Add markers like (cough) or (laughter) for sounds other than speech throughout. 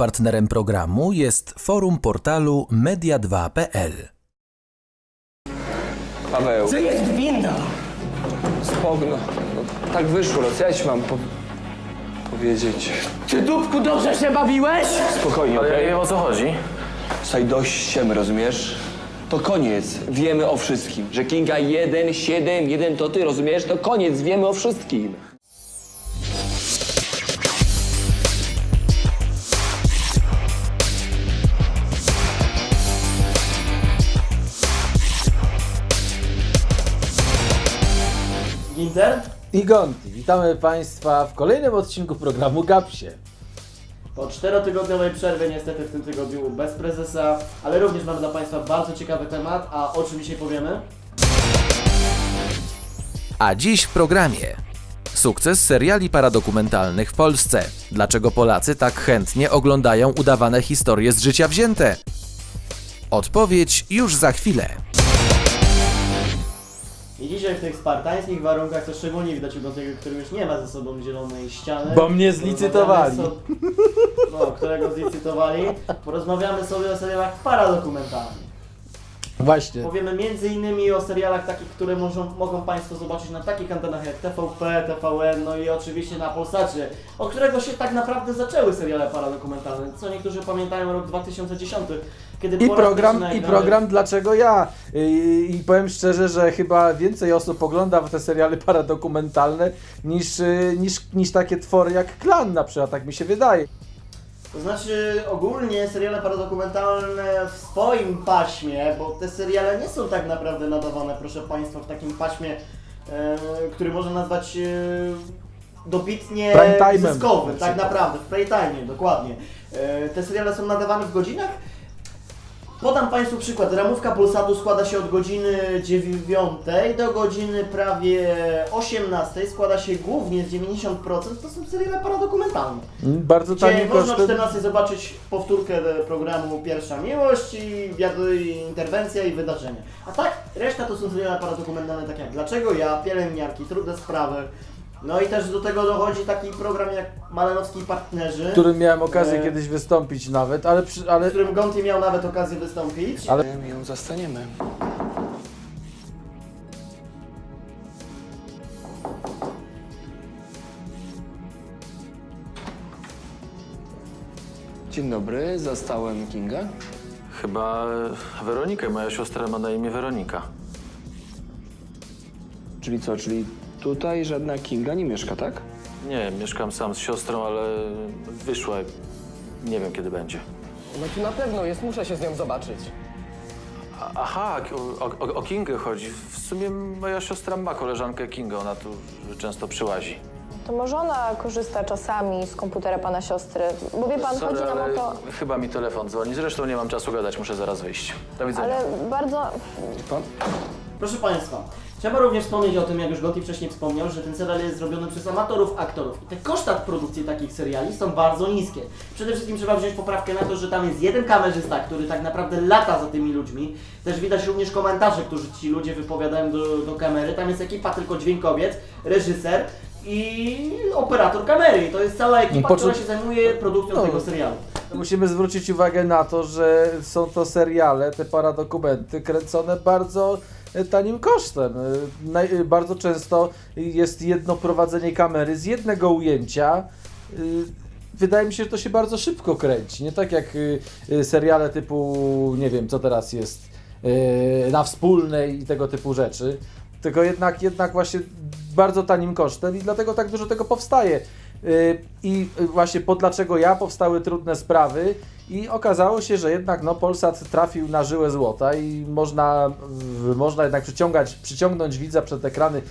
Partnerem programu jest forum portalu media2.pl. Paweł, Co jest winno? spokój, no, tak wyszło, no co ja ci mam po powiedzieć? Czy dupku dobrze się bawiłeś? Spokojnie, Ale ja okej? nie wiem o co chodzi. Słuchaj, dość ściemy, rozumiesz? To koniec, wiemy o wszystkim. Że Kinga 1, 7, 1 to ty, rozumiesz? To koniec, wiemy o wszystkim. Ginter? I Gonti, witamy Państwa w kolejnym odcinku programu Gapsie. Po czterotygodniowej przerwie niestety w tym tygodniu bez prezesa, ale również mamy dla Państwa bardzo ciekawy temat, a o czym dzisiaj powiemy? A dziś w programie. Sukces seriali paradokumentalnych w Polsce. Dlaczego Polacy tak chętnie oglądają udawane historie z życia wzięte? Odpowiedź już za chwilę. I dzisiaj w tych spartańskich warunkach to szczególnie widać u tego, który już nie ma ze sobą zielonej ściany. Bo mnie zlicytowali. Porozmawiamy So... No, którego zlicytowali. Porozmawiamy sobie o serialach paradokumentalnych. Właśnie. Powiemy między innymi o serialach takich, które mogą Państwo zobaczyć na takich antenach jak TVP, TVN, no i oczywiście na Polsacie, od którego się tak naprawdę zaczęły seriale paradokumentalne. Co niektórzy pamiętają rok 2010, kiedy I po raz program, i program Dlaczego ja? I, I powiem szczerze, że chyba więcej osób ogląda te seriale paradokumentalne niż, y, niż, niż takie twory jak Klan na przykład, tak mi się wydaje. To znaczy ogólnie seriale paradokumentalne w swoim paśmie, bo te seriale nie są tak naprawdę nadawane, proszę Państwa, w takim paśmie, e, który można nazwać e, dobitnie Prime time'em. zyskowym, Na tak naprawdę, w prime time, dokładnie. E, te seriale są nadawane w godzinach. Podam Państwu przykład. Ramówka Polsatu składa się od godziny 9 do godziny prawie 18. Składa się głównie z 90% to są seriale paradokumentalne. Mm, Bardzo Gdzie tanim można o kosztem. 14 zobaczyć powtórkę programu Pierwsza Miłość i, interwencja i wydarzenia. A tak, reszta to są seriale paradokumentalne takie jak Dlaczego ja, Pielęgniarki, Trudne Sprawy. No i też do tego dochodzi taki program jak Malenowski Partnerzy, w którym miałem okazję E. kiedyś wystąpić nawet, ale, przy, ale w którym Gonty miał nawet okazję wystąpić. Ale- My ją zastaniemy. Dzień dobry, zastałem Kinga. Chyba Weronikę. Moja siostra ma na imię Weronika. Czyli co, czyli tutaj żadna Kinga nie mieszka, tak? Nie, mieszkam sam z siostrą, ale wyszła. Nie wiem kiedy będzie. No tu na pewno jest, muszę się z nią zobaczyć. A- Aha, o, o, o Kingę chodzi. W sumie moja siostra ma koleżankę Kingę, ona tu często przyłazi. To może ona korzysta czasami z komputera pana siostry, bo wie pan, Sorry, chodzi nam ale o to, chyba mi telefon dzwoni. Zresztą nie mam czasu gadać, muszę zaraz wyjść. Do widzenia. ale bardzo, Pan? Proszę Państwa, trzeba również wspomnieć o tym, jak już Gotti wcześniej wspomniał, że ten serial jest zrobiony przez amatorów aktorów. I te koszta produkcji takich seriali są bardzo niskie. Przede wszystkim trzeba wziąć poprawkę na to, że tam jest jeden kamerzysta, który tak naprawdę lata za tymi ludźmi. Też widać również komentarze, którzy ci ludzie wypowiadają do, do kamery. Tam jest ekipa tylko dźwiękowiec, reżyser i operator kamery. To jest cała ekipa, Po która czym- się zajmuje produkcją No. tego serialu. Musimy zwrócić uwagę na to, że są to seriale, te paradokumenty kręcone bardzo e, tanim kosztem. E, naj- e, Bardzo często jest jedno prowadzenie kamery z jednego ujęcia. E, Wydaje mi się, że to się bardzo szybko kręci. Nie tak jak e, e, seriale typu, nie wiem co teraz jest, e, na wspólnej i tego typu rzeczy. Tylko jednak, jednak właśnie bardzo tanim kosztem i dlatego tak dużo tego powstaje. Yy, I właśnie po dlaczego ja powstały trudne sprawy i okazało się, że jednak no, Polsat trafił na żyłę złota i można, można jednak przyciągać, przyciągnąć widza przed ekrany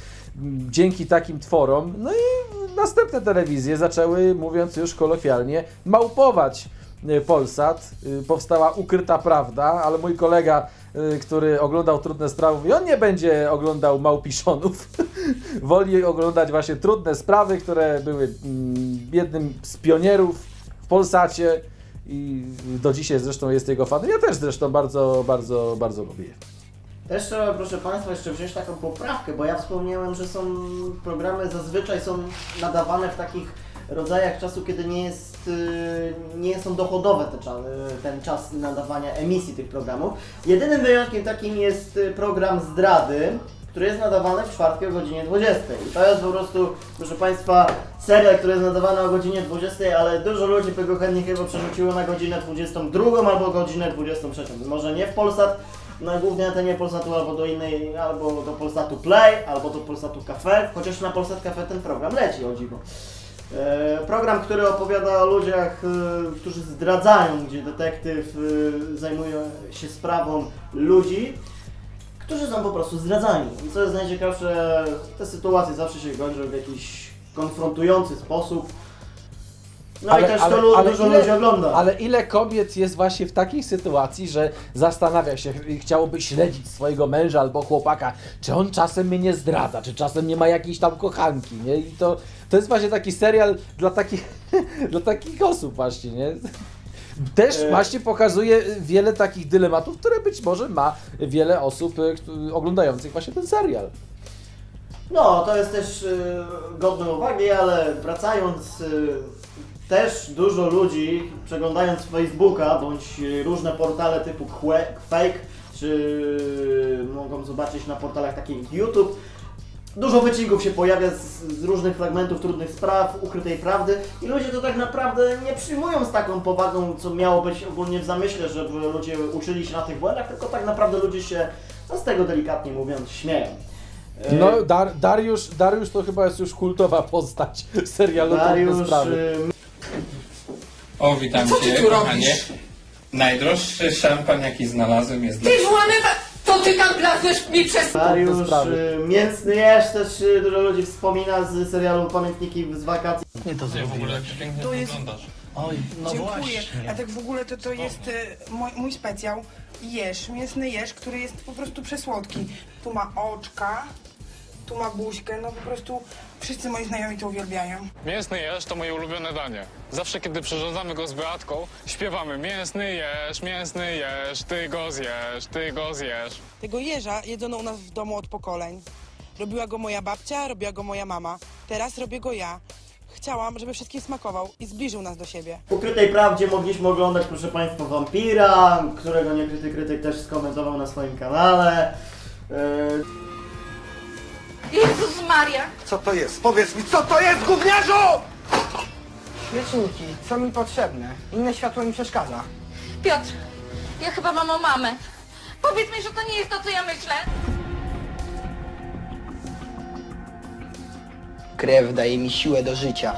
dzięki takim tworom. No i następne telewizje zaczęły, mówiąc już kolokwialnie, małpować y, Polsat. Y, Powstała ukryta prawda, ale mój kolega, y, który oglądał trudne sprawy, mówi, on nie będzie oglądał małpiszonów. (laughs) Woli oglądać właśnie trudne sprawy, które były mm, jednym z pionierów w Polsacie i do dzisiaj zresztą jest jego fanem. Ja też zresztą bardzo, bardzo, bardzo lubię. Też trzeba, proszę Państwa, jeszcze wziąć taką poprawkę, bo ja wspomniałem, że są programy zazwyczaj są nadawane w takich rodzajach czasu, kiedy nie jest, y, nie są dochodowe te ten czas nadawania emisji tych programów. Jedynym wyjątkiem takim jest y, program Zdrady, który jest nadawany w czwartki o godzinie 20. I to jest po prostu, proszę Państwa, serial, który jest nadawany o godzinie 20, ale dużo ludzi by go chętnie chyba przerzuciło na godzinę 22 albo godzinę 23. Może nie w Polsat, na głównie antenie Polsatu albo do innej, albo do Polsatu Play, albo do Polsatu Cafe, chociaż na Polsat Cafe ten program leci, o dziwo. E, program, który opowiada o ludziach, e, którzy zdradzają, gdzie detektyw e, zajmuje się sprawą ludzi, którzy są po prostu zdradzani. I co jest najciekawsze, te sytuacje zawsze się kończą w jakiś konfrontujący sposób. No i też to lu- dużo ludzi ogląda. Ale ile kobiet jest właśnie w takiej sytuacji, że zastanawia się i chciałoby śledzić swojego męża albo chłopaka, czy on czasem mnie nie zdradza, czy czasem nie ma jakiejś tam kochanki, nie? I to, to jest właśnie taki serial dla takich, (laughs) dla takich osób właśnie, nie? Też E. właśnie pokazuje wiele takich dylematów, które być może ma wiele osób e, oglądających właśnie ten serial. No, to jest też y, godne uwagi, ale wracając, y, też dużo ludzi przeglądając Facebooka bądź różne portale typu Kwe- Fake, czy mogą zobaczyć na portalach takich jak YouTube, Dużo wycinków się pojawia z, z różnych fragmentów trudnych spraw, ukrytej prawdy i ludzie to tak naprawdę nie przyjmują z taką powagą, co miało być ogólnie w zamyśle, żeby ludzie uczyli się na tych błędach, tylko tak naprawdę ludzie się, no z tego delikatnie mówiąc, śmieją. E, No, Dar, Dariusz, Dariusz to chyba jest już kultowa postać serialu Dariusz, Sprawy. O, witam Co ty cię, tu kochanie. robisz? Najdroższy szampan, jaki znalazłem, jest dla Ty. To ty tam blazujesz mi przez... Sprawy. y, Mięsny Jeż też y, dużo ludzi wspomina z serialu Pamiętniki z wakacji. w ogóle jak pięknie To jest- wyglądasz. Dziękuję. A tak w ogóle to to jest e, mój, mój specjał. Jeż, mięsny jeż, który jest po prostu przesłodki. Tu ma oczka, tu ma buźkę, no po prostu wszyscy moi znajomi to uwielbiają. Mięsny jeż to moje ulubione danie. Zawsze, kiedy przyrządzamy go z Beatką, śpiewamy mięsny jeż, mięsny jeż, ty go zjesz, ty go zjesz. Tego jeża jedzono u nas w domu od pokoleń. Robiła go moja babcia, robiła go moja mama. Teraz robię go ja. Chciałam, żeby wszystkim smakował i zbliżył nas do siebie. W ukrytej prawdzie mogliśmy oglądać, proszę Państwa, Wampira, którego niekryty krytyk też skomentował na swoim kanale. Y, Jezus Maria! Co to jest? Powiedz mi, co to jest, gówniarzu! Świeczniki są mi potrzebne. Inne światło mi przeszkadza. Piotr, ja chyba mam o mamę. Powiedz mi, że to nie jest to, co ja myślę. Krew daje mi siłę do życia.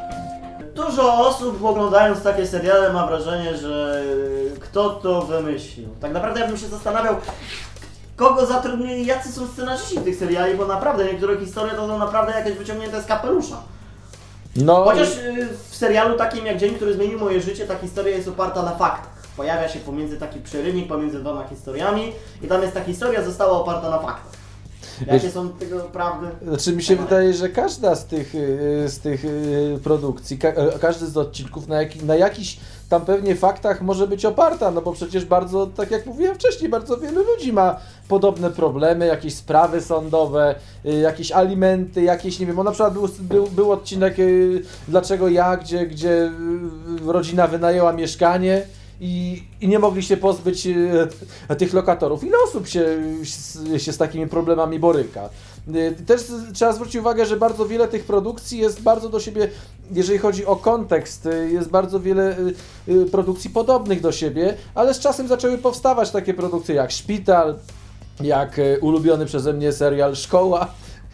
Dużo osób oglądając takie seriale ma wrażenie, że kto to wymyślił. Tak naprawdę ja bym się zastanawiał, kogo zatrudnili, jacy są scenarzyści tych seriali, bo naprawdę niektóre historie to są naprawdę jakieś wyciągnięte z kapelusza. No, Chociaż y, w serialu takim jak Dzień, który zmienił moje życie, ta historia jest oparta na faktach. Pojawia się pomiędzy taki przerywnik pomiędzy dwoma historiami i tam jest ta historia została oparta na faktach. Jakie Wiesz- są tego prawdy? Znaczy mi się wydaje, że każda z tych, y, z tych y, produkcji, ka e, każdy z odcinków na, jaki, na jakichś tam pewnie faktach może być oparta, no bo przecież bardzo, tak jak mówiłem wcześniej, bardzo wielu ludzi ma podobne problemy, jakieś sprawy sądowe, y, jakieś alimenty, jakieś, nie wiem, o na przykład był, był, był odcinek y, Dlaczego ja, gdzie, gdzie y, rodzina wynajęła mieszkanie i, i nie mogli się pozbyć tych lokatorów. Ile osób się, się z takimi problemami boryka? E, Też trzeba zwrócić uwagę, że bardzo wiele tych produkcji jest bardzo do siebie, jeżeli chodzi o kontekst, e, jest bardzo wiele e, produkcji podobnych do siebie, ale z czasem zaczęły powstawać takie produkcje jak Szpital, jak ulubiony przeze mnie serial Szkoła. (laughs)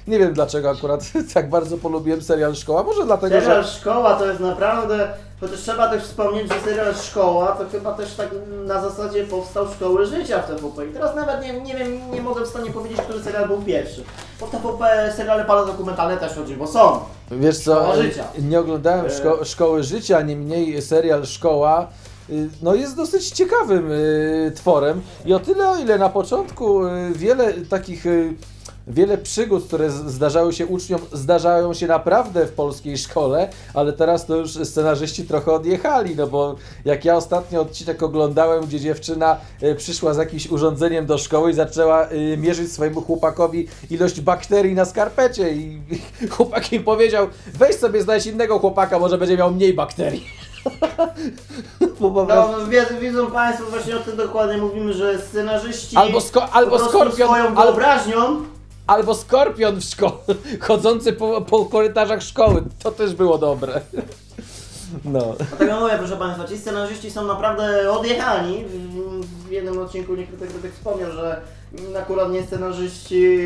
Nie wiem dlaczego akurat (laughs) tak bardzo polubiłem serial Szkoła, może dlatego, Serial że... Szkoła to jest naprawdę, chociaż trzeba też wspomnieć, że serial Szkoła to chyba też tak na zasadzie powstał Szkoły Życia w TVP i teraz nawet nie, nie wiem, nie mogę w stanie powiedzieć, który serial był pierwszy. Bo w TVP seriale paradokumentalne też chodzi, bo są. Wiesz co, Szkoła życia. nie oglądałem E. szko- Szkoły Życia, niemniej serial Szkoła no jest dosyć ciekawym y, tworem i o tyle, o ile na początku y, wiele takich y, Wiele przygód, które zdarzały się uczniom, zdarzają się naprawdę w polskiej szkole, ale teraz to już scenarzyści trochę odjechali, no bo jak ja ostatnio odcinek oglądałem, gdzie dziewczyna y, przyszła z jakimś urządzeniem do szkoły i zaczęła y, mierzyć swojemu chłopakowi ilość bakterii na skarpecie i (laughs) chłopak im powiedział, weź sobie znajdź innego chłopaka, może będzie miał mniej bakterii. (laughs) Bo po prostu- No, wiedzą, widzą Państwo, właśnie o tym dokładnie mówimy, że scenarzyści Albo sko- albo po prostu skorpion, swoją albo- wyobraźnią Albo skorpion w szkole, (laughs) chodzący po, po korytarzach szkoły. To też było dobre. (laughs) No. Dlatego mówię, proszę Państwa, ci scenarzyści są naprawdę odjechani. W, w jednym odcinku niektóry tak wspomniał, że akurat nie scenarzyści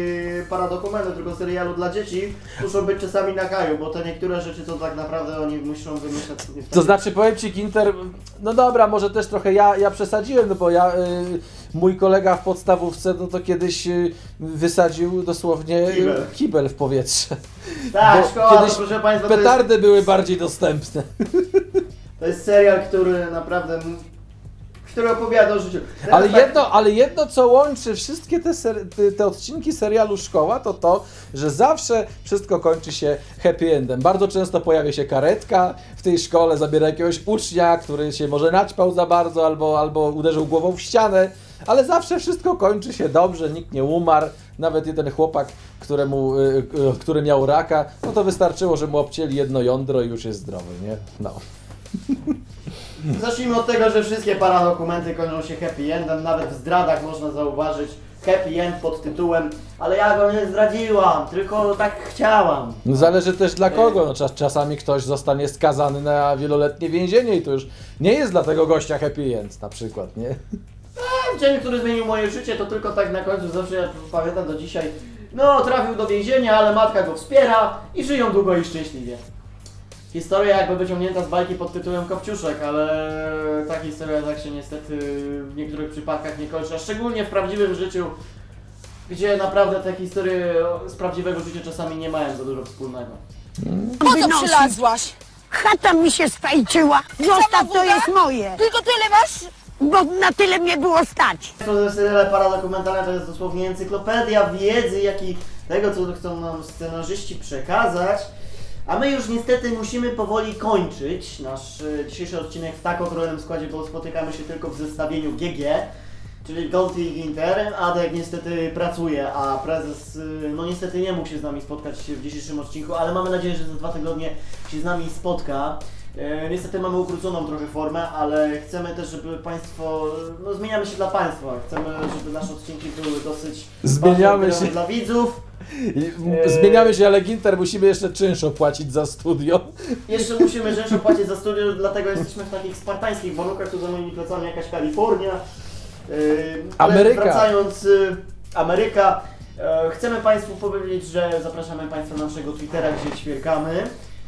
paradokumentu, tylko serialu dla dzieci muszą być czasami na kaju, bo te niektóre rzeczy to tak naprawdę oni muszą wymyślać sobie To znaczy powiem Ci Ginter, no dobra, może też trochę ja, ja przesadziłem, no bo ja, y, mój kolega w podstawówce, no to kiedyś y, wysadził dosłownie y, Kibel. kibel w powietrze. (laughs) Tak, Bo szkoła, to, kiedyś proszę Państwa, to jest, Petardy były bardziej dostępne. to jest serial, który naprawdę, który opowiada o życiu. Teraz Ale tak- jedno, ale jedno, co łączy wszystkie te, ser, te, te odcinki serialu Szkoła, to to, że zawsze wszystko kończy się happy endem. Bardzo często pojawia się karetka w tej szkole, zabiera jakiegoś ucznia, który się może naćpał za bardzo albo, albo uderzył głową w ścianę, ale zawsze wszystko kończy się dobrze, nikt nie umarł. Nawet jeden chłopak, któremu, y, y, który miał raka, no to wystarczyło, że mu obcięli jedno jądro i już jest zdrowy, nie? No. Zacznijmy od tego, że wszystkie paradokumenty kończą się happy endem, nawet w zdradach można zauważyć happy end pod tytułem ale ja go nie zdradziłam, tylko tak chciałam. No Zależy też dla kogo. No, czas, czasami ktoś zostanie skazany na wieloletnie więzienie i to już nie jest dla tego gościa happy end na przykład, nie? Ten dzień, który zmienił moje życie, to tylko tak na końcu, zawsze ja pamiętam do dzisiaj, no trafił do więzienia, ale matka go wspiera i żyją długo i szczęśliwie. Historia jakby wyciągnięta z bajki pod tytułem Kopciuszek, ale ta historia tak się niestety w niektórych przypadkach nie kończy, a szczególnie w prawdziwym życiu, gdzie naprawdę te historie z prawdziwego życia czasami nie mają za dużo wspólnego. Po co przylazłaś? Chata mi się spajczyła. Zostaw, to jest moje. Tylko tyle masz? Bo na tyle mnie było stać. To seriale paradokumentalne to jest dosłownie encyklopedia wiedzy, jak i tego, co chcą nam scenarzyści przekazać. A my już niestety musimy powoli kończyć nasz e, dzisiejszy odcinek w tak okrojonym składzie, bo spotykamy się tylko w zestawieniu GG, czyli Goldie i Ginter. Adek niestety pracuje, a prezes e, no niestety nie mógł się z nami spotkać w dzisiejszym odcinku, ale mamy nadzieję, że za dwa tygodnie się z nami spotka. E, Niestety mamy ukróconą trochę formę, ale chcemy też, żeby Państwo, no zmieniamy się dla Państwa, chcemy, żeby nasze odcinki były dosyć Zmieniamy bardzo się. dla widzów. I, m, Zmieniamy się, ale Ginter musimy jeszcze czynsz opłacić za studio. Jeszcze musimy rzeczy płacić za studio, dlatego jesteśmy w takich spartańskich warunkach, tu za moimi plecami jakaś Kalifornia. Yy, ale Ameryka. Wracając, yy, Ameryka. E, Chcemy Państwu powiedzieć, że zapraszamy Państwa na naszego Twittera, gdzie ćwierkamy.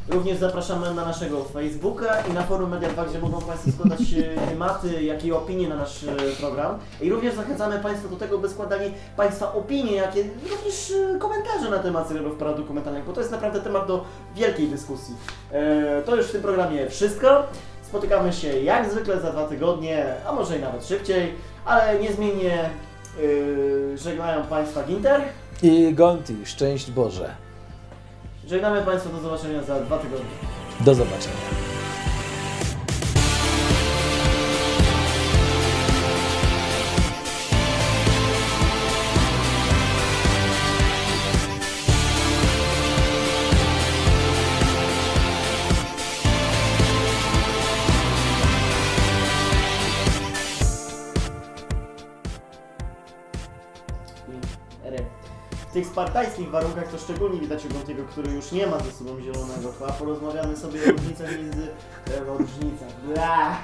Również zapraszamy na naszego Facebooka i na forum Media2, gdzie mogą Państwo składać e, (laughs) tematy, jak i opinie na nasz e, program. I również zachęcamy Państwa do tego, by składali Państwa opinie, jak i również e, komentarze na temat serialów paradokumentalnych, bo to jest naprawdę temat do wielkiej dyskusji. E, To już w tym programie wszystko. Spotykamy się jak zwykle za dwa tygodnie, a może i nawet szybciej, ale niezmiennie yy, żegnają Państwa Ginter. I Gonti, szczęść Boże. Żegnamy Państwa do zobaczenia za dwa tygodnie. Do zobaczenia. I. W tych spartańskich warunkach to szczególnie widać Ogontiego, który już nie ma ze sobą zielonego tła. Porozmawiamy sobie o różnicach między... E, o różnicach. Bla.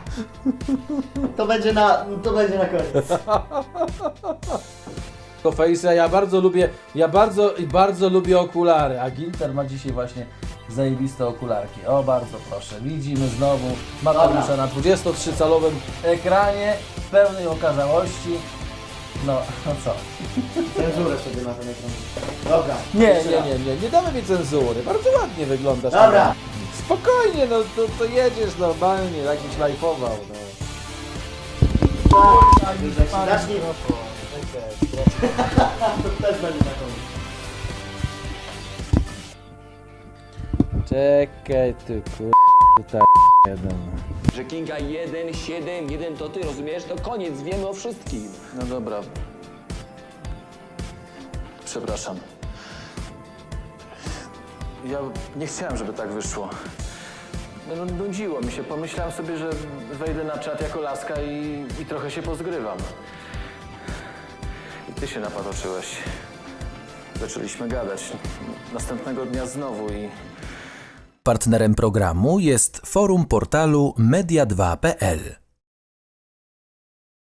To będzie na... to będzie na koniec. (laughs) To Face'a, ja bardzo lubię, ja bardzo i bardzo lubię okulary, a Ginter ma dzisiaj właśnie zajebiste okularki. O, bardzo proszę. Widzimy znowu Mateusza na 23-calowym ekranie w pełnej okazałości. No, no co? Cenzurę sobie na ten ekran. Dobra. Nie, jeszcze nie, raz. nie, nie, nie damy mi cenzury. Bardzo ładnie wyglądasz. Dobra. Spokojnie, no to, to jedziesz normalnie, jakbyś lajfował, no. Już jak się zacznie... (laughs) to też będzie na koniec. Czekaj tu, kur... tak jeden. Że Kinga 1, 7, 1 to ty, rozumiesz? To koniec, wiemy o wszystkim. No dobra. Przepraszam. Ja nie chciałem, żeby tak wyszło. No, no, nudziło mi się. Pomyślałem sobie, że wejdę na czat jako laska i, i trochę się pozgrywam. I ty się napatoczyłeś. Zaczęliśmy gadać. Następnego dnia znowu i... Partnerem programu jest forum portalu media2.pl.